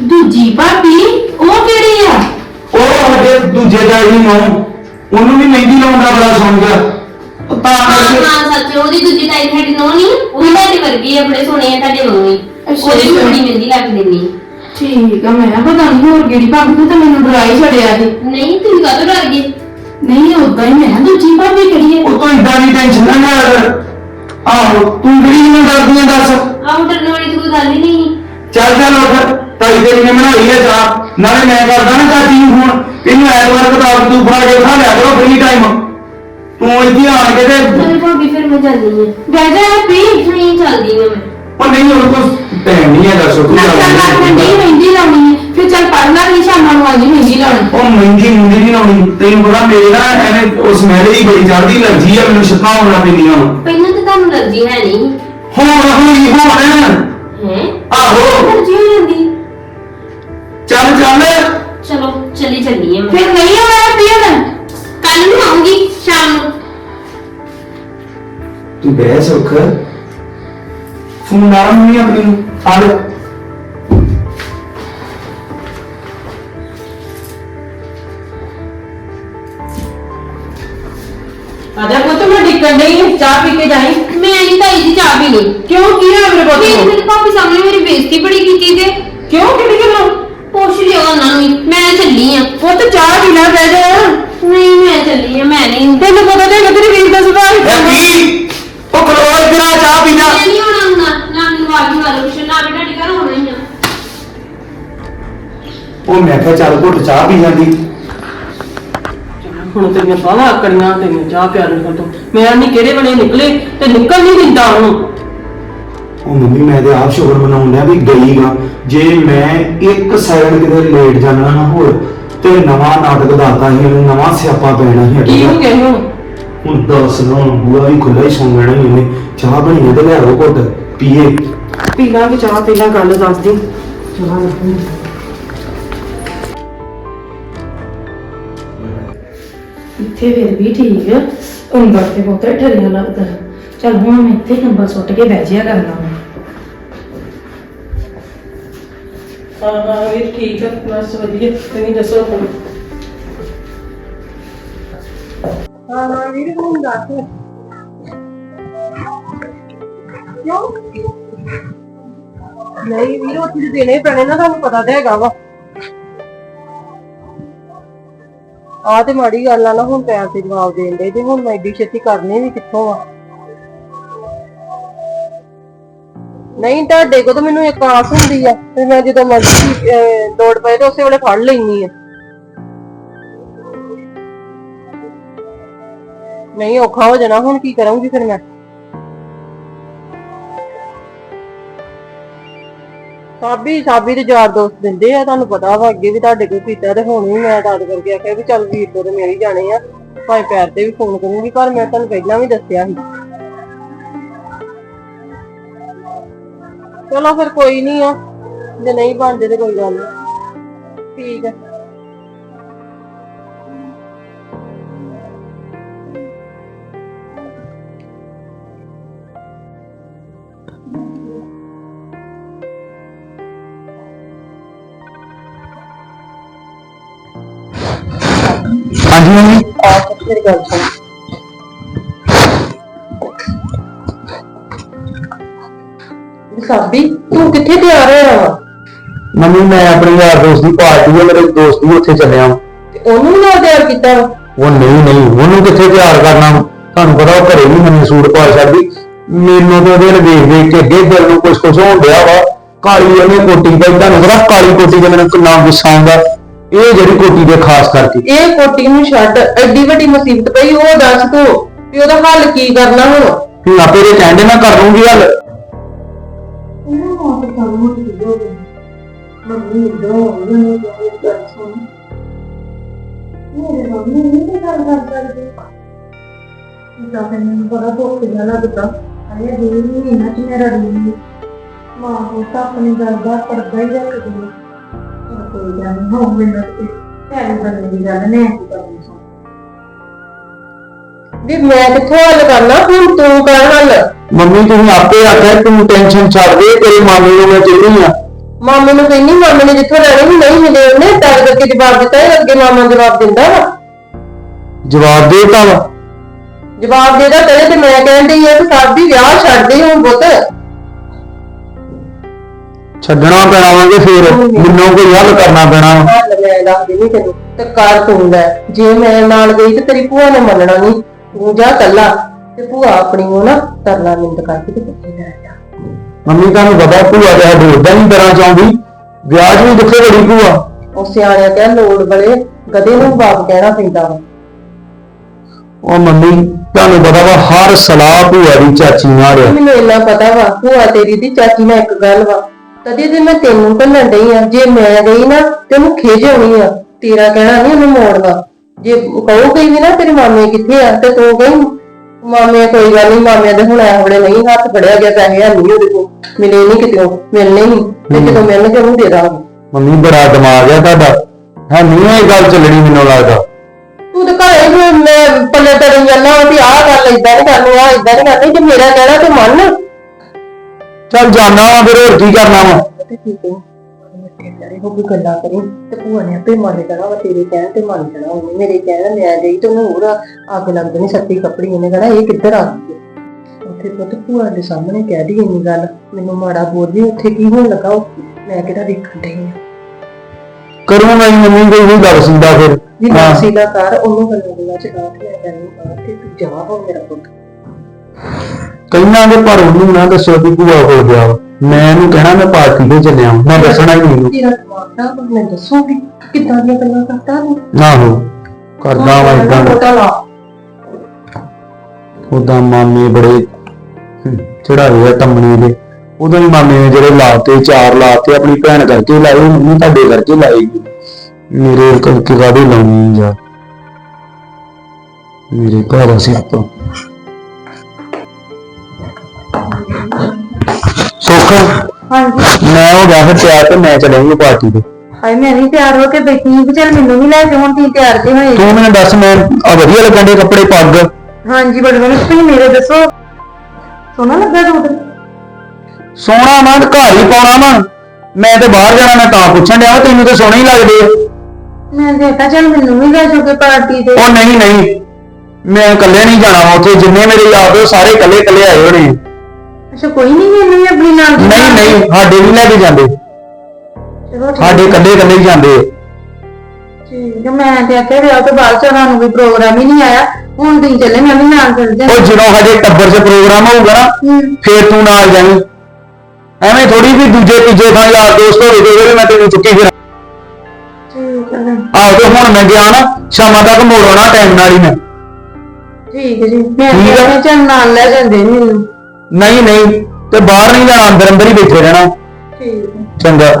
ਦੂਜੀ ਭਾਬੀ ਉਹ ਕਿਹੜੀ ਆ? ਉਹ ਸਾਡੇ ਦੂਜੇ ਡੈਡੀ ਨੂੰ ਉਹਨੂੰ ਵੀ ਮਹਿੰਦੀ ਲਾਉਣ ਦਾ ਬੜਾ ਸ਼ੌਂਕ ਆ। ਉਹ ਤਾਂ ਹਾਂ ਕਰਕੇ ਹਾਂ ਸੱਚ ਉਹਦੀ ਦੂਜੀ ਤਾਈ ਤੁਹਾਡੀ ਨੋ ਨਹੀਂ ਉਹ ਤੁਹਾਡੀ ਵਰਗੀ ਆ ਬੜੇ ਸੋਹਣੇ ਆ ਤੁਹਾਡੇ ਵਾਂਗੂ ਹੀ ਅੱਛਾ, ਉਹਦੀ ਵੀ ਅੱਛਾ। ਬੜੀ ਮਹਿੰਦੀ ਲੱਗ ਦਿੰਦੀ। ਠੀਕ ਆ ਮੈਂ ਪਤਾ ਨਹੀਂ ਹੋਰ ਕਿਹੜੀ ਭਾਬੀ ਨੂੰ ਤਾਂ ਮੈਨੂੰ ਡਰਾ ਹੀ ਛੜਿਆ ਜੀ ਨਹੀਂ ਤੁਸੀਂ ਕਾਹਤੋਂ ਡਰ ਗਏ? ਨਹੀਂ ਉਦਾਂ ਹੀ ਮੈਂ ਕਿਹਾ ਦੂਜੀ ਭਾਬੀ ਕਿਹੜੀ ਹੈ ਉਹ ਤੋਂ ਇਦਾਂ ਦੀ ਟੈਨਸ਼ਨ ਨਾ ਲੈ ਆਹੋ ਤੂੰ ਕਿਹੜੀ ਨੂੰ ਡਰਦੀ ਆਂ ਦੱਸ? ਆਹ ਡਰਨ ਵਾਲੀ ਤਾਂ ਕੋਈ ਗੱਲ ਹੀ ਨਹੀਂ। ਚੱਲ ਚੱਲ ਉੱਠ। ਤਾਈ ਤੇਰੀ ਨੇ ਬਣਾਈ ਹੈ ਚਾਹ? ਨਾਲੇ ਮੈਂ ਕਰਦਾ ਨਾ ਚਾਚੀ ਨੂੰ ਫੋਨ ਇਹਨੂੰ ਐਤਵਾਰ ਕਿਤਾਬ ਤੂੰ ਫੜਾ ਕੇ ਬਣਾ ਲਿਆ ਕਰੋ ਫ੍ਰੀ ਟਾਈਮ ਤੂੰ ਇੱਥੇ ਆਣ ਕੇ ਤੇ ਚਲ ਭਾਬੀ ਫਿਰ ਮੈਂ ਜਾਂਦੀ ਹਾਂ। ਬਹਿ ਜਾ ਹੈਪੀ ਨਹੀਂ ਚੱਲਦੀ ਮੈਂ। ਉਹ ਨਹੀਂ ਹੁਣ ਟਾਈਮ ਨਹੀਂ ਹੈ ਤੂੰ ਜਾ ਮਹਿੰਦੀ ਲਾਉਣੀ ਹੈ। ਫਿਰ ਚੱਲ ਪੜ ਲਾਂਗੀ ਸ਼ਾਮਾਂ ਨੂੰ ਆਜੀ ਮਹਿੰਦੀ ਲਾਉਣੀ। ਉਹ ਮਹਿੰਦੀ ਮੁੰਦੀ ਨਹੀਂ ਲਾਉਣੀ। ਤੈਨੂੰ ਪਤਾ ਮੇਰੇ ਨਾ ਐਵੇਂ ਉਸ ਸਮੈਲ ਦੀ ਬੜੀ ਚੜਦੀ ਲੱਗੀ ਆ ਮੈਨੂੰ ਛੱਤਾਂ ਹੋਣਾ ਪੈਂਦੀਆਂ ਵਾਂ। ਪਹਿਲਾਂ ਤਾਂ ਤੁਹਾਨੂੰ ਅਲਰਜੀ ਹੈ ਨਹੀਂ। ਹੁਣ ਹੋਈ ਹੁਣ। ਹੈ? ਆਹੋ। ਅਲਰਜੀ ਹੋ ਜਾਂਦੀ। ਚੱਲ ਚੱਲ ਚਲੋ ਚਲੀ ਚੱਲੀ ਹਾਂ ਮੈਂ ਫਿਰ ਨਹੀਂ ਆਉਣਾ ਹੈਪੀ ਹੁਣ ਕੱਲ ਨੂੰ ਆਉਂਗੀ ਸ਼ਾਮ ਨੂੰ ਤੂੰ ਬਹਿ ਸੁੱਖ ਫੋਨ ਆ ਨਹੀਂ ਆਪਣੀ ਨੂੰ ਆ ਲੈ ਆਜਾ ਪੁੱਤ ਮੈਂ ਡਿੱਕਣ ਡਈ ਚਾਹ ਪੀ ਕੇ ਜਾਈ ਮੈਂ ਨਹੀਂ ਤਾਈ ਦੀ ਚਾਹ ਪੀਣੀ ਕਿਉਂ ਕੀ ਹੋਇਆ ਮੇਰੇ ਪੁੱਤ ਫਿਰ ਨੂੰ ਮੇਰੇ ਭਾਪੀ ਸਾਹਮਣੇ ਮੇਰੀ ਬੇਇੱਜ਼ਤੀ ਬੜੀ ਕੀਤੀ ਤੇ ਕਿਉਂ ਕਿਹੜੀ ਗੱਲੋਂ ਪੁੱਛ ਲਿਓ ਉਹਨਾਂ ਨੂੰ ਵੀ। ਮੈਂ ਚੱਲੀ ਆ। ਪੁੱਤ ਚਾਹ ਪੀ ਲੈ ਬਹਿ ਜਾ। ਨਹੀਂ ਮੈਂ ਚੱਲੀ ਆ ਮੈਂ ਨਹੀਂ ਤੈਨੂੰ ਪਤਾ ਤੇ ਤੇਰੀ ਵੀਰ ਦਾ ਸੁਭਾਅ ਹੀ ਕੀ ਉਹ ਖਲੋਲ ਤੇਰਾ ਚਾਹ ਪੀਣਾ ਮੈਂ ਨਹੀਂ ਹੋਣਾ ਹੁੰਦਾ। ਨਾ ਮੈਨੂੰ ਆਵਾਜ਼ ਮਾਰੋ ਕੁਛ ਨਾ ਬੇਟਾ ਟਿਕਾ ਹੋਣਾ ਹੀ ਆ। ਉਹ ਮੈਂ ਕਿਹਾ ਚੱਲ ਘੁੱਟ ਚਾਹ ਪੀ ਜਾਂਦੀ। ਹੁਣ ਤੇਰੀਆਂ ਬਾਹਾਂ ਆਕੜੀਆਂ ਤੇਰੀਆਂ ਚਾਹ ਪਿਆਰਨ ਤੋਂ। ਮੈਂ ਨਹੀਂ ਕਿਹੜੇ ਬਣੇ ਨਿਕਲੇ ਤੇ ਨਿਕਲ ਨਹੀਂ ਦਿੰਦਾ ਉਹਨੂੰ। ਉਹ ਮੰਮੀ ਮੈਂ ਤੇ ਆਪ ਸ਼ੁਕਰ ਮਨਾਉਣ ਡਿਆ ਵੀ ਗਈ ਗਾ ਜੇ ਮੈਂ ਇੱਕ ਸੈਕਿੰਡ ਕਿਤੇ ਲੇਟ ਜਾਣਾ ਨਾ ਹੋਰ ਤੇ ਨਵਾਂ ਨਾਟਕ ਦਾਤਾ ਸੀ ਇਹਨੂੰ ਨਵਾਂ ਸਿਆਪਾ ਪੈਣਾ ਸੀ ਕੀ ਹੋ ਗਿਆ ਹੁਣ ਹੁਣ ਦੱਸ ਨਾ ਬੂਆ ਵੀ ਖੁੱਲਾ ਹੀ ਸੌਂ ਲੈਣਾ ਸੀ ਉਹਨੇ। ਚਾਹ ਬਣੀ ਹੈ ਤੇ ਲਿਆਓ ਘੁੱਟ ਪੀਏ। ਪੀ ਲਾਂਗੇ ਚਾਹ ਪਹਿਲਾਂ ਗੱਲ ਦੱਸਦੀ ਚਾਹ ਲੱਭਣੀ। ਇੱਥੇ ਫਿਰ ਵੀ ਠੀਕ ਹੈ ਉਂਗਲ ਤੇ ਬਹੁਤ ਠਰਿਆ ਲੱਗਦਾ ਚਲ ਹੁਣ ਮੈਂ ਇੱਥੇ ਨੰਬਰ ਸੁੱਟ ਕੇ ਬਹਿ ਜਿਆ ਕਰਨਾ। ਵਾ। ਹਾਂ ਹਾਂ ਵੀਰ ਠੀਕ ਆ, ਬਸ ਵਧੀਆ, ਤੁਸੀਂ ਦੱਸੋ ਹੁਣ? ਹਾਂ ਹਾਂ, ਵੀਰ, ਹੁਣ ਦੱਸ। ਕਿਉਂ? ਨਹੀਂ, ਵੀਰ, ਉੱਥੇ ਤੇ ਦੇਣੇ ਪੈਣੇ ਨਾ, ਤੁਹਾਨੂੰ ਪਤਾ ਤਾਂ ਹੈਗਾ ਵਾ। ਆ ਤੇ ਮਾੜੀ ਗੱਲ ਆ ਨਾ, ਹੁਣ ਪੈਸੇ ਜਵਾਬ ਦੇਣ ਦੇ ਤੇ ਹੁਣ ਮੈਂ ਏਡੀ ਛੇਤੀ ਕਰਨੀ ਵੀ ਕਿੱਥੋਂ ਆ? ਨਹੀਂ ਤੁਹਾਡੇ ਕੋਲ ਤਾਂ ਮੈਨੂੰ ਇੱਕ ਆਸ ਹੁੰਦੀ ਆ ਤੇ ਮੈਂ ਜਦੋਂ ਮਰਜ਼ੀ ਅਹ, ਲੋੜ ਪਏ ਤੇ ਉਸੇ ਵੇਲੇ ਫੜ ਲੈਣੀ ਆ। ਨਹੀਂ ਔਖਾ ਹੋ ਜਾਣਾ ਹੁਣ ਕੀ ਕਰਾਂਗੀ ਫਿਰ ਮੈਂ? ਸਾਬੀ ਸਾਬੀ ਦੇ ਯਾਰ ਦੋਸਤ ਦਿੰਦੇ ਆ ਤੁਹਾਨੂੰ ਪਤਾ ਵਾ ਅੱਗੇ ਵੀ ਤੁਹਾਡੇ ਕੋਲ ਕੀਤਾ ਤੇ ਹੁਣ ਵੀ ਮੈਂ ਤਾਂ ਕਰਕੇ ਆਖਿਆ ਵੀ ਚੱਲ ਵੀਰ ਤੋਂ ਤੇ ਮਿਲ ਹੀ ਜਾਣੇ ਆ ਭਾਵੇਂ ਪੈਰ ਤੇ ਵੀ ਫੋਨ ਕਰੂੰਗੀ ਪਰ ਮੈਂ ਤੁਹਾਨੂੰ ਪਹਿਲਾਂ ਵੀ ਦੱਸਿਆ ਸੀ। ਚਲੋ ਫਿਰ ਕੋਈ ਨਹੀਂ ਆ। ਜੇ ਨਹੀਂ ਬਣਦੇ ਤੇ ਕੋਈ ਗੱਲ ਨਹੀਂ ਠੀਕ ਹੈ ਹਾਂਜੀ ਮੇਰੀ ਗੱਲ ਸੁਣ। ਸਾਬੀ ਤੂੰ ਕਿੱਥੇ ਤਿਆਰ ਹੋਇਆ ਵਾ? ਮੰਮੀ ਮੈਂ ਆਪਣੇ ਯਾਰ ਦੋਸਤ ਦੀ ਪਾਰਟੀ ਹੈ ਮੇਰੇ ਦੋਸਤ ਵੀ ਉੱਥੇ ਚੱਲਿਆ ਵਾਂ। ਤੇ ਉਹਨੂੰ ਵੀ ਨਾਲ ਤਿਆਰ ਕੀਤਾ ਵਾ? ਉਹ ਨਹੀਂ ਨਹੀਂ ਉਹਨੂੰ ਕਿੱਥੇ ਤਿਆਰ ਕਰਨਾ ਵਾ? ਤੁਹਾਨੂੰ ਪਤਾ ਉਹ ਘਰੇ ਵੀ ਮੈਨੂੰ ਸੂਟ ਪਾ ਛੱਡਦੀ ਮੈਨੂੰ ਤਾਂ ਉਹਦੇ ਵੱਲ ਵੇਖ ਵੇਖ ਕੇ ਅੱਗੇ ਦਿਲ ਨੂੰ ਕੁਝ ਕੁਝ ਹੋਣ ਡਿਆ ਵਾ। ਕਾਲੀ ਉਹਨੇ ਕੋਟੀ ਪਾਈ ਤੁਹਾਨੂੰ ਪਤਾ ਕਾਲੀ ਕੋਟੀ ਦੇ ਮੈਨੂੰ ਕਿੰਨਾ ਗੁੱਸਾ ਆਉਂਦਾ। ਇਹ ਜਿਹੜੀ ਕੋਟੀ ਦੇ ਖਾਸ ਕਰਕੇ। ਇਹ ਕੋਟੀ ਨੂੰ ਛੱਡ ਐਡੀ ਵੱਡੀ ਮੁਸੀਬਤ ਪਈ ਉਹ ਦੱਸ ਤੂੰ ਵੀ ਉਹਦਾ ਹੱਲ ਕੀ ਕਰਨਾ ਹੁਣ? ਹੁਣ ਆਪੇ ਦੇ ਕਹਿੰਦੇ ਮੈਂ ਕਰ ਲੂੰਗੀ ਹੱਲ। ਇਹਨਾਂ ਮੌਤ ਕੰਮ ਹੋ ਗਈ ਹੋ ਗਈ ਮੰਮੀ ਦੋ ਉਹਨਾਂ ਨੇ ਕਿਹਾ ਇਸ ਗੱਲ ਸੁਣ ਮੇਰੇ ਮੰਮੀ ਨਹੀਂ ਤੇ ਗੱਲ ਕਰ ਸਕਦੀ ਤਾਂ ਫਿਰ ਮੈਨੂੰ ਬੜਾ ਦੁੱਖ ਜਿਹਾ ਲੱਗਦਾ ਅਰੇ ਦਿਲ ਨਹੀਂ ਨਾ ਚ ਮੇਰਾ ਦਿਲ ਮਾਂ ਉਹ ਤਾਂ ਆਪਣੀ ਗੱਲ ਦਾ ਪਰਦਾ ਹੀ ਰੱਖਦੀ ਹੈ ਕੋਈ ਗੱਲ ਨਹੀਂ ਹੋ ਮੈਨੂੰ ਤੇ ਭੈਣ ਬੰਦੇ ਦੀ ਗੱਲ ਨਹੀਂ ਕਰਦੀ ਵੀ ਮੈਂ ਕਿੱਥੋਂ ਹੱਲ ਕਰਨਾ? ਹੁਣ ਤੂੰ ਕਰ ਹੱਲ। ਮੰਮੀ ਤੁਸੀਂ ਆਪੇ ਆਖਿਆ ਤੂੰ ਟੈਨਸ਼ਨ ਛੱਡ ਦੇ ਤੇਰੀ ਮਾਮੀ ਨੂੰ ਮੈਂ ਚੱਲੀ ਆ। ਮਾਮੇ ਨੂੰ ਕਹਿੰਦੀ ਮਾਮੇ ਨੇ ਜਿੱਥੋਂ ਲੈਣੇ ਨਹੀਂ ਮਿਲੇ ਉਹਨੇ ਤਾਂ ਕਰਕੇ ਜਵਾਬ ਦਿੱਤਾ ਇਹ ਅੱਗੇ ਮਾਮਾ ਜਵਾਬ ਦਿੰਦਾ ਵਾ। ਜਵਾਬ ਦੇਤਾ ਵਾ। ਜਵਾਬ ਦੇਦਾ ਤੇਰੇ ਤੇ ਮੈਂ ਡਈ ਆ ਕਿ ਸਾਡੀ ਵਿਆਹ ਛੱਡ ਦੇ ਹੁਣ ਪੁੱਤ। ਛੱਡਣਾ ਪੈਣਾ ਵਾਂਗੇ ਫੇਰ? ਮੈਨੂੰ ਕੋਈ ਹੱਲ ਕਰਨਾ ਪੈਣਾ ਵਾ। ਹੱਲ ਮੈਂ ਦੱਸ ਦੇਣੀ ਤੈਨੂੰ ਤੇ ਕਰ ਤੂੰ ਲੈ। ਜੇ ਮੈਂ ਨਾਲ ਗਈ ਤੇ ਤੇਰੀ ਭੂਆ ਨੇ ਮੰਨਣਾ ਨਹੀਂ ਤੂੰ ਜਾ ਕੱਲਾ ਤੇ ਭੂਆ ਆਪਣੀ ਉਹ ਨਾ ਤਰਲਾ ਮਿੰਦ ਕਰਕੇ ਤੇ ਕਿੱਥੇ ਲੈ ਜਾ। ਮੰਮੀ ਤੁਹਾਨੂੰ ਪਤਾ ਭੂਆ ਤੇ ਸਾਡੇ ਉਦਾਂ ਨਹੀਂ ਤਰ੍ਹਾਂ ਚਾਹੁੰਦੀ ਵਿਆਜ ਵੀ ਕਿੱਥੇ ਬੜੀ ਭੂਆ? ਉਹ ਸਿਆਣਿਆ ਕਹਿ ਲੋੜ ਬਲੇ ਗਧੇ ਨੂੰ ਬਾਪ ਕਹਿਣਾ ਪੈਂਦਾ ਵਾ। ਉਹ ਮੰਮੀ ਤੁਹਾਨੂੰ ਪਤਾ ਵਾ ਹਰ ਸਲਾਹ ਭੂਆ ਦੀ ਚਾਚੀ ਨਾਲ ਆ। ਮੈਨੂੰ ਇੰਨਾ ਪਤਾ ਵਾ ਭੂਆ ਤੇਰੀ ਦੀ ਚਾਚੀ ਨਾਲ ਇੱਕ ਗੱਲ ਵਾ। ਕਦੇ ਤੇ ਮੈਂ ਤੈਨੂੰ ਭੰਨਣ ਡਈ ਆ ਜੇ ਮੈਂ ਗਈ ਨਾ ਤੇ ਉਹਨੂੰ ਖਿਜ ਆਉਣੀ ਆ। ਤੇਰਾ ਕਹਿਣਾ ਨਹੀਂ ਉਹਨੂੰ ਮੋੜਨਾ ਜੇ ਕਹੂਗੀ ਵੀ ਨਾ ਤੇਰੇ ਮਾਮੇ ਕਿੱਥੇ ਆ ਤੇ ਤੂੰ ਕਹੀਂ ਮਾਮੇ ਕੋਈ ਗੱਲ ਨਹੀਂ ਮਾਮੇ ਦੇ ਹੁਣ ਐ ਬੜੇ ਨਹੀਂ ਹੱਥ ਫੜਿਆ ਗਿਆ ਪੈਸੇ ਹੈ ਨਹੀਂ ਉਹਦੇ ਕੋਲ ਮਿਲੇ ਨਹੀਂ ਕਿਤੇ ਮਿਲਨੇ ਨਹੀਂ ਤੇ ਜਦੋਂ ਮਿਲਣਗੇ ਉਹਨੂੰ ਦੇ ਦਾਂਗੇ। ਮੰਮੀ ਬੜਾ ਦਿਮਾਗ ਆ ਤੁਹਾਡਾ। ਹੈ ਨਹੀਂ ਇਹ ਗੱਲ ਚੱਲਣੀ ਮੈਨੂੰ ਲੱਗਦਾ। ਤੂੰ ਤਾਂ ਘਰੇ ਵੀ ਮੈਂ ਪੱਲੇ ਤੇਰੀ ਜਾਂਦਾ ਵੀ ਆਹ ਗੱਲ ਇਦਾਂ ਨਹੀਂ ਕਰਨੀ ਆ ਇਦਾਂ ਨਹੀਂ ਕਰਨੀ ਜੇ ਮੇਰਾ ਕਹਿਣਾ ਤੇ ਮੰਨ। ਚੱਲ ਜਾਣਾ ਫਿਰ ਹੋਰ ਕੀ ਕਰਨਾ ਵਾ? ਤੇ ਠੀਕ ਹੈ ਪਿਆਰੇ ਹੋ ਕੇ ਗੱਲਾਂ ਕਰੀ ਤੇ ਭੂਆ ਨੇ ਆਪੇ ਮੰਨ ਜਾਣਾ ਵਾ ਤੇਰੇ ਕਹਿਣ ਤੇ ਮੰਨ ਜਾਣਾ ਉਹਨੇ ਮੇਰੇ ਕਹਿਣ ਮੈਂ ਗਈ ਤੇ ਉਹਨੂੰ ਹੋਰ ਅੱਗ ਲੱਗ ਜਾਣੀ ਸੱਤੀ ਕੱਪੜੀ ਉਹਨੇ ਕਹਣਾ ਇਹ ਕਿੱਧਰ ਆ ਗਈ? ਉੱਥੇ ਪੁੱਤ ਭੂਆ ਦੇ ਸਾਹਮਣੇ ਕਹਿ ਦੀ ਇੰਨੀ ਗੱਲ ਮੈਨੂੰ ਮਾੜਾ ਬੋਲਦੀ ਉੱਥੇ ਕੀ ਹੋਣ ਲੱਗਾ ਉਹ ਮੈਂ ਕਿਹੜਾ ਦੇਖਣ ਡਈ ਆ ਕਰੂੰਗਾ ਹੀ ਮੰਮੀ ਕੋਈ ਵੀ ਗੱਲ ਸੁਣਦਾ ਫਿਰ ਜੀ ਹਾਂ। ਦਾ ਕਰ ਉਹਨੂੰ ਗੱਲਾਂ ਗੱਲਾਂ ਚ ਰਾਤ ਲੈ ਜਾਣੀ ਬਾਹਰ ਤੇ ਤੂੰ ਜਾ ਹੋ ਮੇਰਾ ਪੁੱਤ ਦੇ ਪਰ ਉਹਨੂੰ ਨਾ ਦੱਸੋ ਕਿ ਭੂਆ ਕੋਲ ਗਿਆ ਵਾ। ਮੈਂ ਇਹਨੂੰ ਕਹਿਣਾ ਮੈਂ ਪਾਰਟੀ ਤੇ ਚੱਲਿਆ ਵਾਂ। ਮੈਂ ਦੱਸਣਾ ਹੀ ਨਹੀਂ। ਤੇਰਾ ਦਿਮਾਗ ਨਾ ਮੈਂ ਦੱਸੂਗੀ ਕਿੱਦਾਂ ਦੀਆਂ ਗੱਲਾਂ ਕਰਦਾ ਤੂੰ। ਆਹੋ ਕਰਦਾ ਵਾ ਇਦਾਂ ਪਤਾ ਲਾ। ਉਦਾਂ ਮਾਮੇ ਬੜੇ ਚੜਾਏ ਆ ਟੰਮਣੇ ਦੇ। ਉਦੋਂ ਹੀ ਮਾਮੇ ਨੇ ਜਿਹੜੇ ਲਾਤੇ ਚਾਰ ਲਾਤੇ ਆਪਣੀ ਭੈਣ ਕਰਕੇ ਲਾਏ ਮੰਮੀ ਤੁਹਾਡੇ ਕਰਕੇ ਲਾਏਗੀ ਮੇਰੇ ਕਰਕੇ ਕਾਹਦੇ ਲਾਉਣੀ ਯਾਰ? ਮੇਰੇ ਘਰ ਦਾ ਸਿਰ ਸੁੱਖ ਹਾਂਜੀ। ਮੈਂ ਹੋ ਗਿਆ ਫਿਰ ਤਿਆਰ ਤੇ ਮੈਂ ਚਲਾਂਗੀ ਪਾਰਟੀ ਤੇ। ਹਾਏ ਮੈਂ ਨਹੀਂ ਤਿਆਰ ਹੋ ਕੇ ਬੈਠੀ ਕਿ ਚੱਲ ਮੈਨੂੰ ਵੀ ਲੈ ਕੇ ਹੁਣ ਤੀ ਤਿਆਰ ਤੇ ਹੋਏ। ਤੂੰ ਮੈਨੂੰ ਦੱਸ ਮੈਂ ਆ ਵਧੀਆ ਲੱਗਣ ਦੇ ਕੱਪੜੇ ਪੱਗ। ਹਾਂਜੀ ਬੜੇ ਬੜੇ ਤੁਸੀਂ ਮੇਰੇ ਦੱਸੋ। ਸੋਹਣਾ ਲੱਗਾ ਸੂਟ ਸੋਹਣਾ ਮੈਂ ਘਰ ਹੀ ਪਾਉਣਾ ਵਾ। ਮੈਂ ਤੇ ਬਾਹਰ ਜਾਣਾ ਮੈਂ ਤਾਂ ਪੁੱਛਣ ਡਿਆ ਵਾ, ਤੈਨੂੰ ਤਾਂ ਸੋਹਣੇ ਹੀ ਲੱਗਦੇ। ਆ ਮੈਂ ਦੇਖਾ ਚੱਲ ਮੈਨੂੰ ਵੀ ਲੈ ਜਾਓਗੇ ਪਾਰਟੀ ਤੇ। ਉਹ ਨਹੀਂ ਨਹੀਂ। ਮੈਂ ਇਕੱਲੇ ਨਹੀਂ ਜਾਣਾ ਵਾ ਉੱਥੇ ਜਿੰਨੇ ਮੇਰੇ ਯਾਰ ਦੋਸਤ ਸਾਰੇ ਇਕੱਲੇ ਇਕੱਲੇ ਆਏ ਹੋਣੇ। ਅੱਛਾ ਕੋਈ ਨਹੀਂ ਮੈਨੂੰ ਵੀ ਆਪਣੀ ਨਾਲ ਨਹੀਂ ਨਹੀਂ ਸਾਡੇ ਨਹੀਂ ਲੈ ਕੇ ਜਾਂਦੇ। ਚਲੋ ਠੀਕ ਸਾਡੇ ਇਕੱਲੇ ਇਕੱਲੇ ਹੀ ਜਾਂਦੇ। ਆ। ਠੀਕ ਹੈ ਮੈਂ ਤੇ ਆਖਿਆ ਵਿਆਹ ਤੋਂ ਬਾਅਦ ਚ ਸਾਨੂੰ ਕੋਈ ਪ੍ਰੋਗਰਾਮ ਹੀ ਨਹੀਂ ਆਇਆ। ਹੁਣ ਤੁਸੀਂ ਚੱਲੇ ਮੈਂ ਵੀ ਨਾਲ ਚੱਲ ਜਾ ਉਹ ਜਦੋਂ ਸਾਡੇ ਟੱਬਰ 'ਚ ਪ੍ਰੋਗਰਾਮ ਹੋਊਗਾ ਨਾ ਫੇਰ ਤੂੰ ਨਾਲ ਜਾਈਂ ਐਵੇਂ ਥੋੜੀ ਵੀ ਦੂਜੇ ਤੀਜੇ ਥਾਂ ਯਾਰ ਦੋਸਤ ਹੋਵੇ ਤੇ ਉਹਦੇ ਮੈਂ ਤੈਨੂੰ ਚੁੱਕੀ ਫਿਰ। ਠੀਕ ਹੈ ਆਹੋ ਤੇ ਹੁਣ ਮੈਂ ਗਿਆ ਨਾ ਸ਼ਾਮਾਂ ਤੱਕ ਮੋੜ ਆਉਣਾ ਟਾਈਮ ਨਾਲ ਹੀ ਮੈਂ। ਠੀਕ ਹੈ ਜੀ। ਮੈਂ ਠੀਕ ਆ। ਤੇ ਚੱਲ ਨਾਲ ਲੈ ਜਾਂਦੇ ਮੈਨੂੰ। ਨਹੀਂ ਨਹੀਂ ਤੇ ਬਾਹਰ ਨਹੀਂ ਜਾਣਾ ਅੰਦਰ ਅੰਦਰ ਹੀ ਬੈਠੇ ਰਹਿਣਾ। ਠੀਕ। ਹੈ ਚੰਗਾ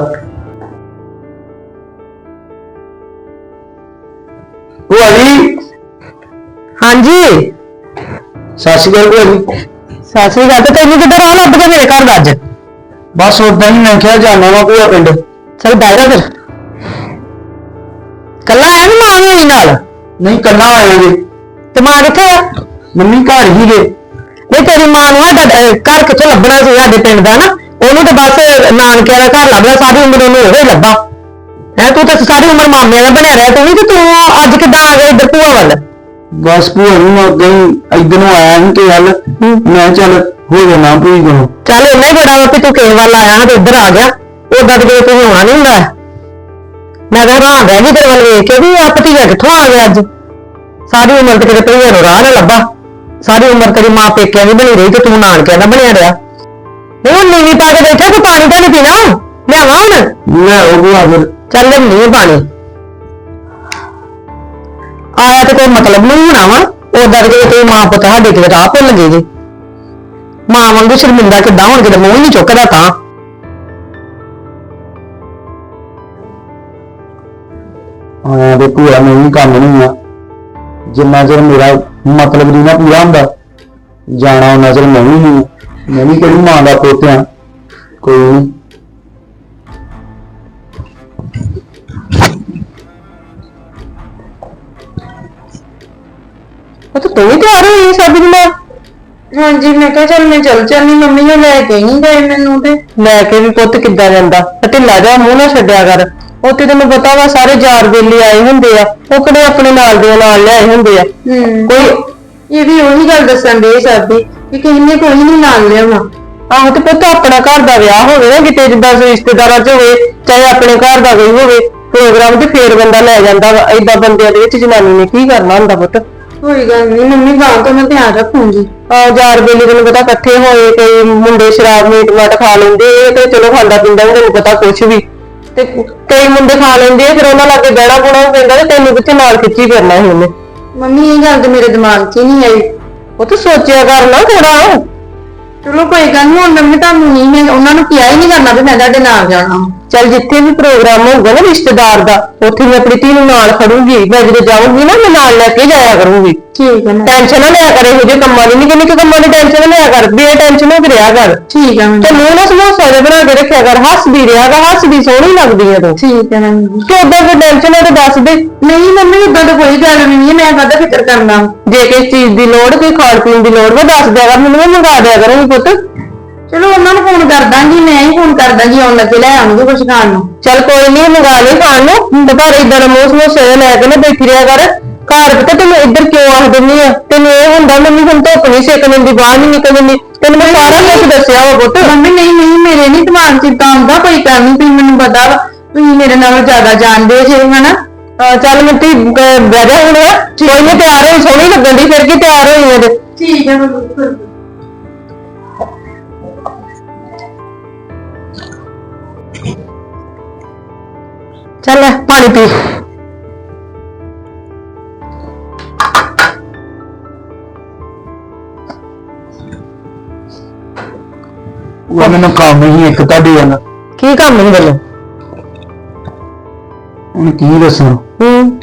ਭੂਆ ਜੀ ਹਾਂਜੀ। ਸਤਿ ਸ਼੍ਰੀ ਅਕਾਲ ਭੂਆ ਜੀ। ਸਤਿ ਸ੍ਰੀ ਅਕਾਲ। ਤੇ ਤੈਨੂੰ ਕਿੱਧਰ ਆ ਲੱਭ ਗਿਆ ਮੇਰੇ ਘਰ ਦਾ ਅੱਜ? ਬਸ ਉਦਾਂ ਹੀ ਮੈਂ ਕਿਹਾ ਜਾਣਾ ਵਾ ਭੂਆ ਪਿੰਡ। ਚਲ ਬਹਿ ਜਾ ਫਿਰ। ਕੱਲਾ ਆਇਆ ਨੀ ਮਾਂ ਵੀ ਹੋਈ ਨਾਲ? ਨਹੀਂ ਕੱਲਾ ਆਇਆ ਜੀ। ਤੇ ਮਾਂ ਕਿੱਥੇ ਆ? ਮੰਮੀ ਘਰ ਹੀ ਗਏ ਨਹੀਂ ਤੇਰੀ ਮਾਂ ਨੂੰ ਸਾਡਾ ਅਹ, ਘਰ ਕਿੱਥੋਂ ਲੱਭਣਾ ਸੀ ਸਾਡੇ ਪਿੰਡ ਦਾ ਨਾ ਉਹਨੂੰ ਤਾਂ ਬਸ ਨਾਨਕਿਆਂ ਦਾ ਘਰ ਲੱਭਦਾ ਸਾਰੀ ਉਮਰ ਉਹਨੂੰ ਉਹ ਹੀ ਲੱਭਾ। ਹੈ ਤੂੰ ਤਾਂ ਸਾਰੀ ਉਮਰ ਮਾਮਿਆਂ ਦਾ ਬਣਿਆ ਰਿਹਾ ਤੂੰ ਵੀ ਤੇ ਤੂੰ ਅੱਜ ਕਿੱਦਾਂ ਆ ਗਿਆ ਇੱਧਰ ਭੂਆ ਵੱਲ? ਬਸ ਭੂਆ ਨੂੰ ਮੈਂ ਉਦਾਂ ਹੀ ਇੱਧਰ ਨੂੰ ਆਇਆ ਸੀ ਕਿ ਹੱਲ ਮੈਂ ਚੱਲ ਹੋ ਜਾਣਾ ਭੂਈ ਕੋਲ ਚੱਲ ਇੰਨਾ ਹੀ ਬੜਾ ਵਾ ਕਿ ਤੂੰ ਕਿਸੇ ਵੱਲ ਆਇਆ ਤੇ ਇੱਧਰ ਆ ਗਿਆ ਉਦਾਂ ਤੇ ਤੂੰ ਹੋਣਾ ਨਹੀਂ ਹੁੰਦਾ। ਮੈਂ ਤਾਂ ਹੈਰਾਨ ਰਹਿ ਗਈ ਤੇਰੇ ਵੱਲ ਵੇਖ ਕੇ ਵੀ ਆ ਭਤੀਜਾ ਕਿੱਥੋਂ ਆ ਗਿਆ ਅੱਜ। ਸਾਰੀ ਉਮਰ ਤੇ ਕਿਤੇ ਭਈਆ ਨੂੰ ਰਾਹ ਨਾ ਲੱਭਾ। ਸਾਰੀ ਉਮਰ ਤੇਰੀ ਮਾਂ ਪੇਕਿਆਂ ਦੀ ਬਣੀ ਰਹੀ ਤੇ ਤੂੰ ਨਾਨਕਿਆਂ ਦਾ ਬਣਿਆ ਰਿਹਾ। ਹੁਣ ਨੀਵੀਂ ਪਾ ਕੇ ਬੈਠਾ ਤੂੰ ਪਾਣੀ ਤਾਂ ਨਹੀਂ ਪੀਣਾ? ਲਿਆਵਾਂ ਹੁਣ? ਮੈਂ ਉਹ ਭੂਆ ਫਿਰ। ਚੱਲ ਨਹੀਂ ਪਾਣੀ। ਆਇਆ ਤੇ ਕੋਈ ਮਤਲਬ ਨਹੀਂ ਹੋਣਾ ਵਾ। ਉਦਾਂ ਕਿਤੇ ਤੇਰੀ ਮਾਂ ਪੁੱਤ ਸਾਡੇ ਕਿਤੇ ਰਾਹ ਭੁੱਲ ਗਏ ਜੇ। ਮਾਂ ਵਾਂਗੂ ਸ਼ਰਮਿੰਦਾ ਕਿੱਦਾਂ ਹੋਣ ਕਿਤੇ ਮੂੰਹ ਹੀ ਨਹੀਂ ਚੁੱਕਦਾ ਤਾਂ? ਆਇਆ ਤੇ ਭੂਆ ਨੂੰ ਵੀ ਕੰਮ ਨਹੀਂ ਆ। ਜਿੰਨਾ ਚਿਰ ਮੇਰਾ ਮਤਲਬ ਨਹੀਂ ਨਾ ਪੂਰਾ ਹੁੰਦਾ ਜਾਣਾ ਉਹਨਾਂ ਚਿਰ ਮੈਂ ਵੀ ਨਹੀਂ। ਮੈਂ ਵੀ ਕਿਹੜੀ ਮਾਂ ਦਾ ਪੁੱਤ ਆ ਕੋਈ ਨਹੀਂ। ਉਹ ਤਾਂ ਤੂੰ ਵੀ ਤਿਆਰ ਹੋਈ ਸ਼ਾਦੀ ਨੂੰ ਹਾਂਜੀ ਮੈਂ ਕਿਹਾ ਚੱਲ ਮੈਂ ਚੱਲ ਚੱਲਨੀ ਮੰਮੀ ਨੇ ਲੈ ਕੇ ਨਹੀਂ ਗਏ ਮੈਨੂੰ ਤੇ। ਲੈ ਕੇ ਵੀ ਪੁੱਤ ਕਿੱਦਾਂ ਜਾਂਦਾ? ਤੇ ਢਿੱਲਾ ਜਾ ਮੂੰਹ ਨਾ ਛੱਡਿਆ ਕਰ। ਉੱਥੇ ਤੈਨੂੰ ਪਤਾ ਵਾ ਸਾਰੇ ਯਾਰ ਬੇਲੀ ਆਏ ਹੁੰਦੇ ਆ। ਉਹ ਕਿਹੜੇ ਆਪਣੇ ਨਾਲ ਦੇ ਨਾਲ ਲਿਆਏ ਹੁੰਦੇ ਆ। ਕੋਈ ਇਹ ਵੀ ਉਹੀ ਗੱਲ ਦੱਸਣ ਦੇ ਸਾਡੀ ਕਿ ਕਿਸੇ ਨੇ ਕੋਈ ਨਹੀਂ ਨਾਲ ਲਿਆਉਣਾ। ਆਹੋ ਤੇ ਪੁੱਤ ਆਪਣਾ ਘਰ ਦਾ ਵਿਆਹ ਹੋਵੇ ਨਾ ਕਿਤੇ ਜਿੱਦਾਂ ਰਿਸ਼ਤੇਦਾਰਾਂ 'ਚ ਹੋਵੇ ਚਾਹੇ ਆਪਣੇ ਘਰ ਦਾ ਕੋਈ ਹੋਵੇ ਪ੍ਰੋਗਰਾਮ ਤੇ ਫੇਰ ਬੰਦਾ ਲੈ ਜਾਂਦਾ ਵਾ। ਏਦਾਂ ਬੰਦਿਆਂ ਦੇ ਵਿੱਚ ਜਨਾਨੀ ਨੇ ਕੀ ਕਰਨਾ ਹੁੰਦਾ ਪੁੱਤ? ਕੋਈ ਗੱਲ ਨਹੀਂ ਮੰਮੀ ਗਾਂ ਤੋਂ ਮੈਂ ਧਿਆਨ ਰੱਖੂੰਗੀ। ਆ ਯਾਰ ਬੇਲੀ ਤੈਨੂੰ ਪਤਾ ਇਕੱਠੇ ਹੋਏ ਕਈ ਮੁੰਡੇ ਸ਼ਰਾਬ ਮੀਟ ਮਾਟ ਖਾ ਲੈਂਦੇ ਇਹ ਤੇ ਚਲੋ ਖਾਂਦਾ ਪੀਂਦਾ ਵੀ ਤੈਨੂੰ ਪਤਾ ਕੁਛ ਵੀ। ਤੇ ਕਈ ਮੁੰਡੇ ਖਾ ਲੈਂਦੇ ਆ, ਫਿਰ ਉਹਨਾਂ ਲਾਗੇ ਬਹਿਣਾ ਬੁਣਾ ਪੈਂਦਾ ਤੇ ਤੈਨੂੰ ਕਿੱਥੇ ਨਾਲ ਖਿੱਚੀ ਫਿਰਨਾ ਸੀ ਉਹਨੇ? ਮੰਮੀ ਇਹ ਗੱਲ ਤੇ ਮੇਰੇ ਦਿਮਾਗ 'ਚ ਹੀ ਨਹੀਂ ਆਈ। ਉਹ ਤਾਂ ਸੋਚਿਆ ਕਰ ਨਾ ਥੋੜਾ ਚਲੋ ਕੋਈ ਗੱਲ ਨਹੀਂ ਹੁਣ ਮੰਮੀ ਤੁਹਾਨੂੰ ਨਹੀਂ ਮੈਂ ਉਹਨਾਂ ਨੂੰ ਕਿਹਾ ਹੀ ਨਹੀਂ ਕਰਨਾ ਵੀ ਮੈਂ ਤੁਹਾਡੇ ਨਾਲ ਜਾਣਾ ਚੱਲ ਜਿੱਥੇ ਵੀ ਪ੍ਰੋਗਰਾਮ ਹੋਊਗਾ ਨਾ ਰਿਸ਼ਤੇਦਾਰ ਦਾ ਉੱਥੇ ਮੈਂ ਆਪਣੀ ਧੀ ਨੂੰ ਨਾਲ ਖੜੂੰਗੀ ਮੈਂ ਜਦੋਂ ਜਾਊਂਗੀ ਨਾ ਮੈਂ ਨਾਲ ਲੈ ਕੇ ਜਾਇਆ ਕਰੂੰਗੀ। ਠੀਕ ਹੈ ਟੈਨਸ਼ਨ ਨਾ ਲਿਆ ਕਰ ਇਹੋ ਜਿਹੇ ਕੰਮਾਂ ਦੀ ਨਿੱਕੇ ਨਿੱਕੇ ਕੰਮਾਂ ਦੀ ਟੈਨਸ਼ਨ ਨਾ ਲਿਆ ਕਰ ਬੇ ਟੈਨਸ਼ਨ ਹੋ ਕੇ ਰਿਹਾ ਕਰ। ਠੀਕ ਹੈ ਤੇ ਮੂੰਹ ਨਾ ਸਮੋਸਾ ਜਿਹਾ ਬਣਾ ਕੇ ਰੱਖਿਆ ਕਰ ਹੱਸਦੀ ਰਿਹਾ ਕਰ ਹੱਸਦੀ ਸੋਹਣੀ ਲੱਗਦੀ ਹੈ ਤੂੰ। ਠੀਕ ਹੈ ਮੰਮੀ ਤੇ ਉਦਾਂ ਕੋਈ ਟੈਨਸ਼ਨ ਹੈ ਤੇ ਦੱਸ ਦੇ। ਨਹੀਂ ਮੰਮੀ ਉਦਾਂ ਤਾਂ ਕੋਈ ਗੱਲ ਨਹੀਂ ਹੈ ਮੈਂ ਕਾਹਦਾ ਫਿਕਰ ਕਰਨਾ। ਜੇ ਕਿਸੇ ਚੀਜ਼ ਦੀ ਲੋੜ ਕੋਈ ਖਾਣ ਪੀਣ ਦੀ ਲੋੜ ਵਾ ਦੱਸ ਦਿਆ ਕਰ ਮੈਨੂੰ ਵੀ ਮੰਗਾ ਦਿਆ ਕਰੂੰਗੀ ਪੁੱਤ। ਚਲੋ ਉਹਨਾਂ ਨੂੰ ਫੋਨ ਕਰ ਦਾਂਗੀ ਮੈਂ ਹੀ ਫੋਨ ਕਰ ਦਾਂਗੀ ਆਉਣ ਲੱਗੇ ਲੈ ਆਉਣਗੇ ਕੁਝ ਖਾਣ ਨੂੰ। ਚੱਲ ਕੋਈ ਨਹੀਂ ਮੰਗਾ ਲਈ ਖਾਣ ਨੂੰ। ਤੇ ਪਰ ਇਦਾਂ ਦਾ ਮੂੰਹ ਸਮੋਸੇ ਲੈ ਕੇ ਨਾ ਬੈਠੀ ਰਿਹਾ ਕਰ। ਘਰ ਪਤਾ ਤੈਨੂੰ ਇੱਧਰ ਕਿਉਂ ਆਖ ਦਿੰਨੀ ਆ? ਤੈਨੂੰ ਇਹ ਹੁੰਦਾ ਮੰਮੀ ਹੁਣ ਧੁੱਪ ਨਹੀਂ ਲੈਂਦੀ ਬਾਹਰ ਨਹੀਂ ਨਿਕਲ ਜਾਂਦੀ ਤੈਨੂੰ ਮੈਂ ਸਾਰਾ ਕੁਝ ਦੱਸਿਆ ਵਾ ਪੁੱਤ। ਮੰਮੀ ਨਹੀਂ ਨਹੀਂ ਮੇਰੇ ਨਹੀਂ ਦਿਮਾਗ 'ਚ ਤਾਂ ਆਉਂਦਾ ਕੋਈ ਗੱਲ ਨਹੀਂ ਤੁਸੀਂ ਮੈਨੂੰ ਪਤਾ ਵਾ। ਤੁਸੀਂ ਮੇਰੇ ਨਾਲੋਂ ਜ਼ਿਆਦਾ ਜਾਣਦੇ ਜੇ ਹਨਾ? ਹਾਂ ਚੱਲ ਮਿੱਟੀ ਬਹਿ ਜਾ ਹੁਣ ਕੋਈ ਨਹੀਂ ਤਿਆਰ ਹੋਈ ਸੋਹਣੀ ਲੱਗਣ ਦੀ ਫਿਰ ਕੀ ਤਿਆਰ ਹੋਈ ਉਹਦੇ ਠੀਕ ਹੈ ਮੰਮੀ ਚੱਲ ਲੈ ਪਾਣੀ ਪੀ। ਉਹ ਮੈਨੂੰ ਕੰਮ ਹੀ ਇੱਕ ਤੁਹਾਡੇ ਨਾਲ ਕੀ ਕੰਮ ਨਹੀਂ ਬੱਲੇ ਹੁਣ ਕੀ ਦੱਸਾਂ? ਹੂੰ।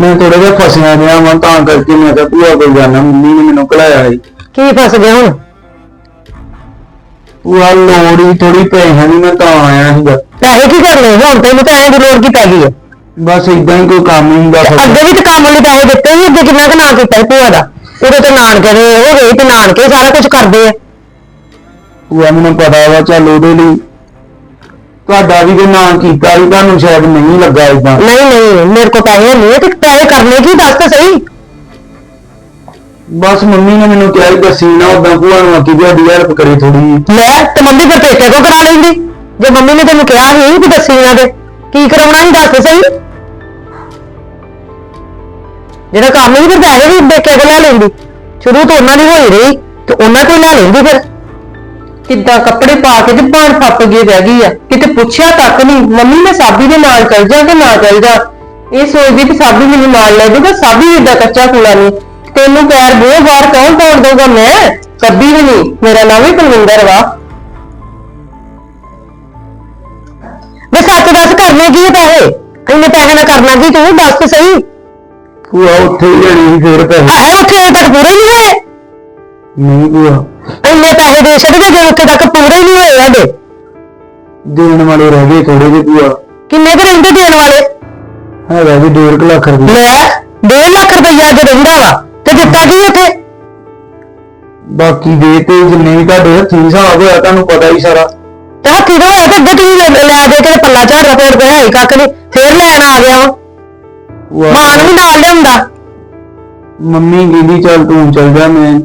ਮੈਂ ਥੋੜਾ ਜਿਹਾ ਫਸਿਆ ਰਿਹਾ ਵਾਂ ਤਾਂ ਕਰਕੇ ਮੈਂ ਕਿਹਾ ਭੂਆ ਕੋਲ ਜਾਣਾ ਮੰਮੀ ਨੇ ਮੈਨੂੰ ਘਲਾਇਆ ਸੀ। ਕੀ ਫਸ ਗਿਆ ਹੁਣ? ਭੂਆ ਲੋੜ ਹੀ ਥੋੜੀ ਪੈਸਿਆਂ ਦੀ ਮੈਂ ਤਾਂ ਆਇਆ ਸੀਗਾ। ਪੈਸੇ ਕੀ ਕਰਨੇ? ਹੁਣ ਤੈਨੂੰ ਤਾਂ ਐਂ ਦੀ ਲੋੜ ਕੀ ਪੈ ਗਈ ਹੈ? ਬਸ ਇਦਾਂ ਹੀ ਕੋਈ ਕੰਮ ਹੀ ਦਾ ਅੱਗੇ ਵੀ ਤਾਂ ਕੰਮ ਲਈ ਪੈਸੇ ਦਿੱਤੇ ਸੀ ਅੱਗੇ ਕਿੰਨਾ ਕੁ ਨਾਂ ਕੀਤਾ ਸੀ ਭੂਆ ਦਾ? ਉਦੋਂ ਤੇ ਨਾਨਕੇ ਦੇ ਹੋ ਗਏ ਤੇ ਨਾਨਕੇ ਸਾਰਾ ਕੁਝ ਕਰਦੇ ਆ। ਭੂਆ ਮੈਨੂੰ ਪਤਾ ਵਾ ਚੱਲ ਉਹਦੇ ਲਈ ਤੁਹਾਡਾ ਵੀ ਜੇ ਨਾਂ ਕੀਤਾ ਸੀ ਤੁਹਾਨੂੰ ਸ਼ਾਇਦ ਨਹੀਂ ਲੱਗਾ ਇਦਾਂ ਨਹੀਂ ਨਹੀਂ ਮੇਰੇ ਕੋਲ ਪੈਸੇ ਨਹੀਂ ਤੇ ਪੈਸੇ ਕਰਨੇ ਕੀ? ਦੱਸ ਤਾਂ ਸਹੀ। ਬਸ ਮੰਮੀ ਨੇ ਮੈਨੂੰ ਕਿਹਾ ਸੀ ਦੱਸੀ ਨਾ ਉਦਾਂ ਭੂਆ ਨੂੰ ਆਖੀ ਤੁਹਾਡੀ ਹੈਲਪ ਕਰੇ ਥੋੜੀ ਲੈ ਤੇ ਮੰਮੀ ਫਿਰ ਪੇਕੇ ਕੋ ਕਰਾ ਲੈਂਦੀ? ਜੇ ਮੰਮੀ ਨੇ ਤੈਨੂੰ ਕਿਹਾ ਸੀ ਕਿ ਦੱਸੀ ਨਾ ਦੇ, ਕੀ ਕਰਾਉਣਾ ਸੀ ਦੱਸ ਸਹੀ? ਜਿਹੜਾ ਕੰਮ ਨਹੀਂ ਫਿਰ ਪੈਸੇ ਵੀ ਪੇਕੇ ਕੋ ਲੈ ਲੈਂਦੀ, ਸ਼ੁਰੂ ਤੋਂ ਉਹਨਾਂ ਦੀ ਹੋਈ ਰਹੀ, ਤੇ ਉਹਨਾਂ ਤੋਂ ਲੈ ਲੈਂਦੀ ਫਿਰ। ਕਿੱਦਾਂ ਕੱਪੜੇ ਪਾ ਕੇ ਤੇ ਬਾਣ ਫੱਪ ਗਏ ਰਹਿ ਗਈ ਆ। ਕਿਤੇ ਪੁੱਛਿਆ ਤੱਕ ਨਹੀਂ, ਮੰਮੀ ਮੈਂ ਸਾਬੀ ਦੇ ਨਾਲ ਚੱਲ ਜਾ ਕਿ ਨਾ ਚੱਲ ਜਾ। ਇਹ ਸੋਚਦੀ ਕਿ ਸਾਬੀ ਮੈਨੂੰ ਨਾਲ ਲੈ ਜਾਊਗਾ, ਸਾਬੀ ਏਦਾਂ ਕੱਚਾ ਕੂੜਾ ਨਹੀਂ। ਤੈਨੂੰ ਪੈਰ ਬੋਹ ਬਾਹਰ ਕੌਣ ਤੋੜ ਦਊਗਾ ਮੈਂ? ਕੱਬੀ ਵੀ ਨਹੀਂ, ਮੇਰਾ ਨਾਮ ਹੀ ਕੁਲਵਿੰਦਰ ਵਾ। ਵੇ ਸੱਚ ਦੱਸ ਕਰਨਾ ਕੀ ਹੈ ਪੈਸੇ? ਇੰਨੇ ਪੈਸੇ ਨਾਲ ਕਰਨਾ ਕੀ ਤੂੰ? ਦੱਸ ਤਾਂ ਸਹੀ। ਭੂਆ ਉੱਥੇ ਹੀ ਲੈਣੀ ਸੀ ਫੇਰ ਪੈਸੇ। ਆਏ ਉੱਥੇ ਅਜੇ ਤੱਕ ਪੂਰੇ ਨਹੀਂ ਹੋਏ? ਨਹੀਂ ਭੂਆ। ਇੰਨੇ ਪੈਸੇ ਦੇ ਛੱਡਦੇ ਜੇ ਉੱਥੇ ਤੱਕ ਪੂਰੇ ਹੀ ਨਹੀਂ ਹੋਏ ਸਾਡੇ ਦੇਣ ਵਾਲੇ ਰਹਿ ਗਏ ਥੋੜੇ ਜਿਹੇ ਭੂਆ। ਕਿੰਨੇ ਕੁ ਰਹਿੰਦੇ ਦੇਣ ਵਾਲੇ? ਹੈਗਾ ਵੀ 1.5 ਲੱਖ ਰੁਪਏ ਲੈ 1.5 ਲੱਖ ਰੁਪਈਆ ਜੇ ਰਹਿੰਦਾ ਵਾ ਤੇ ਦਿੱਤਾ ਕੀ ਉੱਥੇ? ਬਾਕੀ ਦੇ ਤੇ ਜਿੰਨੇ ਵੀ ਤੁਹਾਡੇ ਹੱਥੀਂ ਹਿਸਾਬ ਹੋਇਆ ਤੁਹਾਨੂੰ ਪਤਾ ਹੀ ਸਾਰਾ। ਤੇ ਹੱਥੀ ਤੋਂ ਹੋਇਆ ਤੇ ਅੱਗੇ ਤੁਸੀਂ ਲੈ ਲੈ ਦੇ ਕੇ ਤੇ ਪੱਲਾ ਝਾੜਦਾ ਫੇਰ ਕੋਈ ਹੈ ਹੀ ਕੱਖ ਨਹੀਂ ਫੇਰ ਲੈਣ ਆ ਗਿਆ ਵਾ। ਭੂਆ ਮਾਂ ਨੂੰ ਵੀ ਨਾਲ ਲਿਆਉਂਦਾ। ਮੰਮੀ ਕਹਿੰਦੀ ਚੱਲ ਤੂੰ ਚੱਲ ਜਾ ਮੈਂ।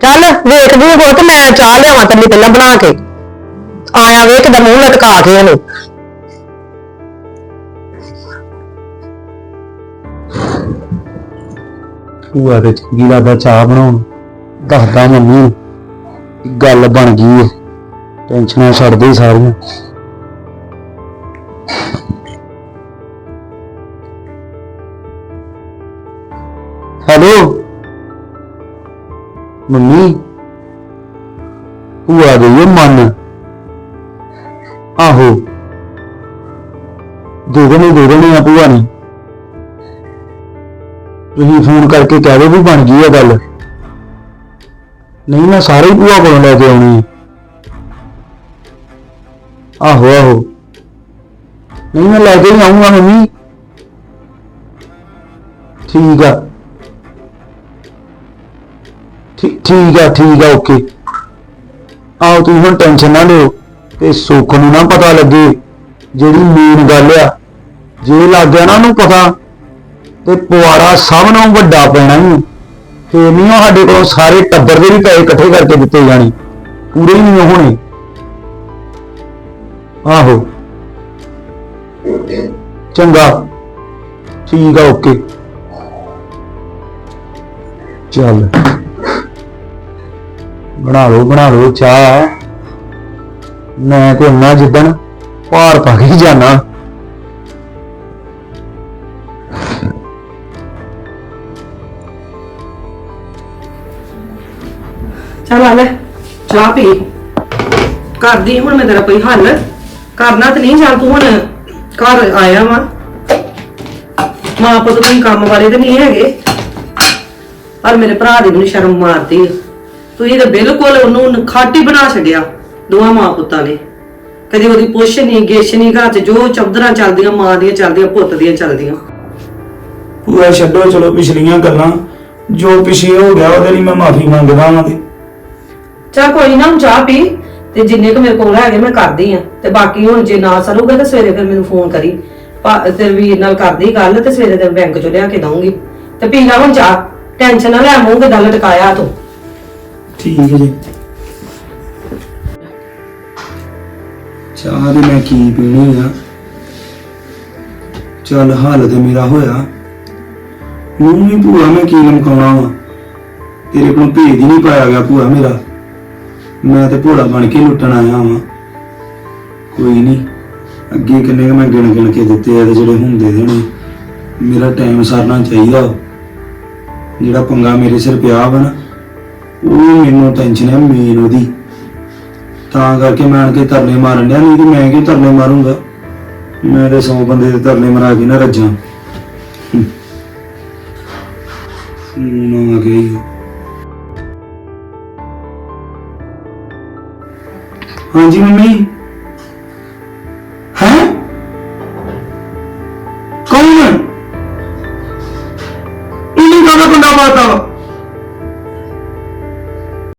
ਚੱਲ ਵੇਖਦੀ ਹੋ ਤੇ ਮੈਂ ਚਾਹ ਲਿਆਵਾਂ ਤੈਨੂੰ ਪਹਿਲਾਂ ਬਣਾ ਕੇ। ਆਇਆ ਵੇਖ ਦਾ ਮੂੰਹ ਲਟਕਾ ਕੇ ਉਹਨੂੰ ਭੂਆ ਤੇ ਚੰਗੀ ਲੱਗਦਾ ਚਾਹ ਬਣਾਉਣ। ਦੱਸਦਾ ਮੰਮੀ ਨੂੰ ਕਿ ਗੱਲ ਬਣ ਗਈ ਏ। ਟੈਨਸ਼ਨਾਂ ਛੱਡ ਦੇ ਸਾਰੀਆਂ। ਹੈਲੋ? ਮੰਮੀ ਭੂਆ ਗਈ ਮਨ। ਆਹੋ। ਦੇ ਦੇਣੇ ਦੇ ਦੇਣੇ ਆ ਭੂਆ ਨੇ। ਤੁਸੀਂ ਫੋਨ ਕਰਕੇ ਕਹਿ ਦਿਓ ਵੀ ਬਣ ਗਈ ਆ ਗੱਲ। ਨਹੀਂ, ਮੈਂ ਸਾਰੇ ਭੂਆ ਕੋਲੋਂ ਲੈ ਕੇ ਆਉਣੀ ਹੈ ਆਹੋ ਆਹੋ। ਨਹੀਂ, ਮੈਂ ਲੈ ਕੇ ਹੀ ਆਉਂਗਾ ਮੰਮੀ ਠੀਕ ਆ। ਠੀ- ਠੀਕ ਆ ਠੀਕ ਆ, ਓਕੇ। ਆਓ ਤੁਸੀਂ ਹੁਣ ਟੈਨਸ਼ਨ ਨਾ ਲਿਓ ਤੇ ਸੁੱਖ ਨੂੰ ਨਾ ਪਤਾ ਲੱਗੇ, ਜਿਹੜੀ ਮੇਨ ਗੱਲ ਆ। ਜੇ ਲੱਗ ਗਿਆ ਨਾ ਉਹਨੂੰ ਪਤਾ, ਤੇ ਪਵਾੜਾ ਸਭ ਨਾਲੋਂ ਵੱਡਾ ਪੈਣਾ ਹੀ ਤੇ ਨਹੀਂ ਉਹ ਸਾਡੇ ਕੋਲੋਂ ਸਾਰੇ ਟੱਬਰ ਦੇ ਵੀ ਪੈਸੇ ਇਕੱਠੇ ਕਰਕੇ ਦਿੱਤੇ ਜਾਣੇ। ਪੂਰੇ ਹੀ ਨਹੀਂ ਹੋਣੇ। ਆਹੋ। ਚੰਗਾ। ਠੀਕ ਆ, ਓਕੇ। ਚੱਲ। ਬਣਾ ਲਓ ਬਣਾ ਲਓ ਚਾਹ। ਮੈਂ ਤੇ ਨਾ ਜਿੱਦਣ ਭਾਰ ਪਾ ਕੇ ਹੀ ਜਾਣਾ। ਚੱਲ ਆ ਲੈ, ਚਾਹ ਪੀ। ਕਰਦੀ ਹੁਣ ਮੈਂ ਤੇਰਾ ਕੋਈ ਹੱਲ। ਕਰਨਾ ਤੇ ਨਹੀਂ ਚੱਲ ਤੂੰ ਹੁਣ ਘਰ ਆਇਆ ਵਾ। ਮਾਂ ਪੁੱਤ ਕੋਈ ਕੰਮ ਵਾਲੇ ਤੇ ਨਹੀਂ ਹੈਗੇ। ਪਰ ਮੇਰੇ ਭਰਾ ਦੀ ਮੈਨੂੰ ਸ਼ਰਮ ਮਾਰਦੀ ਆ। ਤੂੰ ਇਹ ਤਾਂ ਬਿਲਕੁਲ ਉਹਨੂੰ ਖਾਟੀ ਬਣਾ ਛੱਡਿਆ ਦੋਵਾਂ ਮਾਂ ਪੁੱਤਾਂ ਨੇ। ਕਦੀ ਉਹਦੀ ਪੁੱਛ ਨਹੀਂ ਗਿੱਛ ਨਹੀਂ ਘਰ 'ਚ ਜੋ ਚੌਧਰਾਂ ਚੱਲਦੀਆਂ ਮਾਂ ਦੀਆਂ ਚੱਲਦੀਆਂ ਪੁੱਤ ਦੀਆਂ ਚੱਲਦੀਆਂ। ਭੂਆ ਛੱਡੋ ਚਲੋ ਪਿਛਲੀਆਂ ਗੱਲਾਂ। ਜੋ ਪਿਛੇ ਹੋ ਗਿਆ ਉਹਦੇ ਲਈ ਮੈਂ ਮਾਫੀ ਮੰਗਦਾ ਹਾਂ ਤੇ। ਚਾ ਕੋਈ ਨਾ ਹੁਣ ਚਾਹ ਪੀ। ਤੇ ਜਿੰਨੇ ਕੁ ਮੇਰੇ ਕੋਲ ਹੈਗੇ ਮੈਂ ਕਰਦੀ ਆ। ਤੇ ਬਾਕੀ ਹੁਣ ਜੇ ਨਾ ਸਰੂਗਾ ਤਾਂ ਸਵੇਰੇ ਫਿਰ ਮੈਨੂੰ ਫੋਨ ਕਰੀ। ਭਾ- ਤੇ ਵੀਰ ਨਾਲ ਕਰਦੀ ਗੱਲ ਤੇ ਸਵੇਰੇ ਤੇ ਬੈਂਕ ਚੋਂ ਲਿਆ ਕੇ ਦਊਂਗੀ। ਤੇ ਪੀ ਲਾ ਹੁਣ ਚਾਹ ਟੈਨਸ਼ਨ ਨਾ ਲੈ, ਮੂੰਹ ਕਿਦਾਂ ਲਟਕਾਇਆ ਤੂੰ। ਠੀਕ ਹੈ ਜੀ। ਚਾਹ ਦੀ ਮੈਂ ਕੀ ਪੀਣੀ ਆ? ਚੱਲ ਹਾਲ ਤੇ ਮੇਰਾ ਹੋਇਆ। ਮੂੰਹ ਵੀ ਭੂਆ, ਮੈਂ ਕੀ ਲਮਕਾਉਣਾ ਵਾ? ਤੇਰੇ ਕੋਲ ਭੇਜ ਹੀ ਨਹੀਂ ਪਾਇਆ ਗਿਆ ਭੂਆ ਮੇਰਾ। ਮੈਂ ਤੇ ਭੋਲਾ ਬਣ ਕੇ ਲੁੱਟਣ ਆਇਆ ਵਾਂ। ਕੋਈ ਨਹੀਂ ਅੱਗੇ ਕਿੰਨੇ ਕੁ ਮੈਂ ਗਿਣ ਗਿਣ ਕੇ ਦਿੱਤੇ ਆ ਤੇ ਜਿਹੜੇ ਹੁੰਦੇ ਦੇਣੇ ਮੇਰਾ ਟਾਈਮ ਸਰਨਾ ਚਾਹੀਦਾ ਜਿਹੜਾ ਪੰਗਾ ਮੇਰੇ ਸਿਰ ਪਿਆ ਵਾ ਨਾ, ਉਹ ਮੈਨੂੰ ਟੈਨਸ਼ਨ ਹੈ ਮੇਨ ਉਹਦੀ। ਤਾਂ ਕਰਕੇ ਮੈਂ ਆਣ ਕੇ ਤਰਲੇ ਮਾਰਨ ਡਿਆ, ਨਹੀਂ ਤੇ ਮੈਂ ਕਿਉਂ ਤਰਲੇ ਮਾਰੂੰਗਾ? ਮੈਂ ਤੇ 100 ਬੰਦੇ ਦੇ ਤਰਲੇ ਮਰਾ ਕੇ ਨਾ ਰੱਜਾਂ। ਨਾ ਗਈ ਹਾਂਜੀ ਮੰਮੀ?